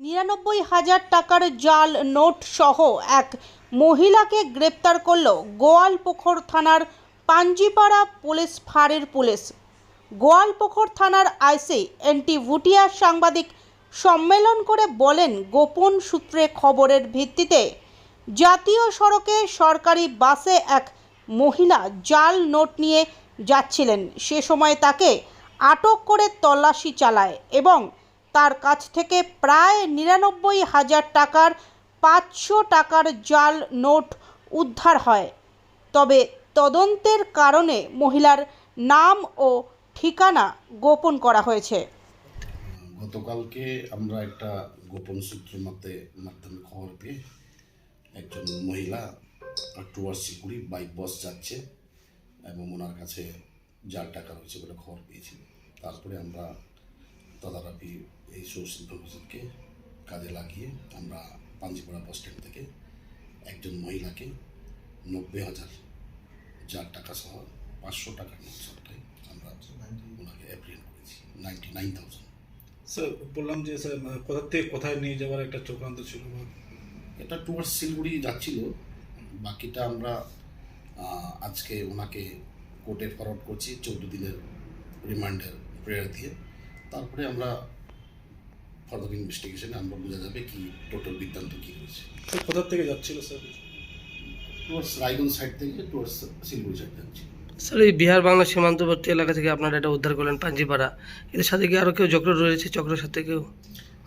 নিরানব্বই হাজার টাকার জাল নোট সহ এক মহিলাকে গ্রেপ্তার করল গোয়ালপুখর থানার পাঞ্জিপাড়া পুলিশ ফাঁড়ির পুলিশ। গোয়ালপুখর থানার আইসি এনটি ভুটিয়া সাংবাদিক সম্মেলন করে বলেন, গোপন সূত্রে খবরের ভিত্তিতে জাতীয় সড়কে সরকারি বাসে এক মহিলা জাল নোট নিয়ে যাচ্ছিলেন। সে সময় তাকে আটক করে তল্লাশি চালায় এবং তার কাছ থেকে প্রায় নিরানব্বই হাজার টাকার পাঁচশো টাকার জাল নোট উদ্ধার হয়। তবে তদন্তের কারণে মহিলার নাম ও ঠিকানা গোপন করা হয়েছে। গতকালকে আমরা একটা গোপন সূত্রের মধ্যে মাধ্যমে খবর পেয়ে একজন মহিলা টুয়ার্স শিকুড়ি বাইক বস যাচ্ছে এবং ওনার কাছে জাল টাকা রয়েছে বলে খবর পেয়েছি। তারপরে আমরা তদারকি এই সোর্স ইনফরমেশনকে কাজে লাগিয়ে আমরা পাঞ্জিপাড়া বাস স্ট্যান্ড থেকে একজন মহিলাকে নব্বই হাজার জাল টাকা সহ পাঁচশো টাকার নোট আমরা ওনাকে অ্যাপ্রিয়েন্ট করেছি নাইনটি নাইন থাউজেন্ড স্যার বললাম যে স্যার মানে কোথা থেকে কোথায় নিয়ে যাওয়ার একটা চক্রান্ত ছিল এটা টুয়ার্ডস শিলিগুড়ি যাচ্ছিল। বাকিটা আমরা আজকে ওনাকে কোর্টে ফরওয়ার্ড করছি চৌদ্দ দিনের রিমান্ডের প্রেয়ার দিয়ে। তারপরে আমরা ফার্দার ইনভেস্টিগেশনে আমরা বোঝা যাবে কি টোটাল বৃত্তান্ত কী হয়েছে। স্যার কোথা থেকে যাচ্ছিল স্যার? টুয়ার্ডস রায়গঞ্জ সাইড থেকে টুয়ার্ডস শিলিগুড়ি সাইড যাচ্ছি স্যার এই বিহার বাংলা সীমান্তবর্তী এলাকা থেকে আপনারা এটা উদ্ধার করলেন পাঞ্জিপাড়া। এদের সাথে কি আরও কেউ চক্র রয়েছে চক্রের সাথে কেউ?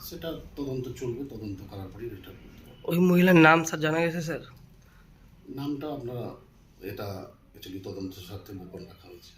সেটা তদন্ত চলবে তদন্ত করার পরেই রিটার্ন ওই মহিলার নাম স্যার জানা গেছে স্যার? নামটা আপনারা এটা অ্যাকচুয়ালি তদন্তের সাথে গোপন রাখা হয়েছে?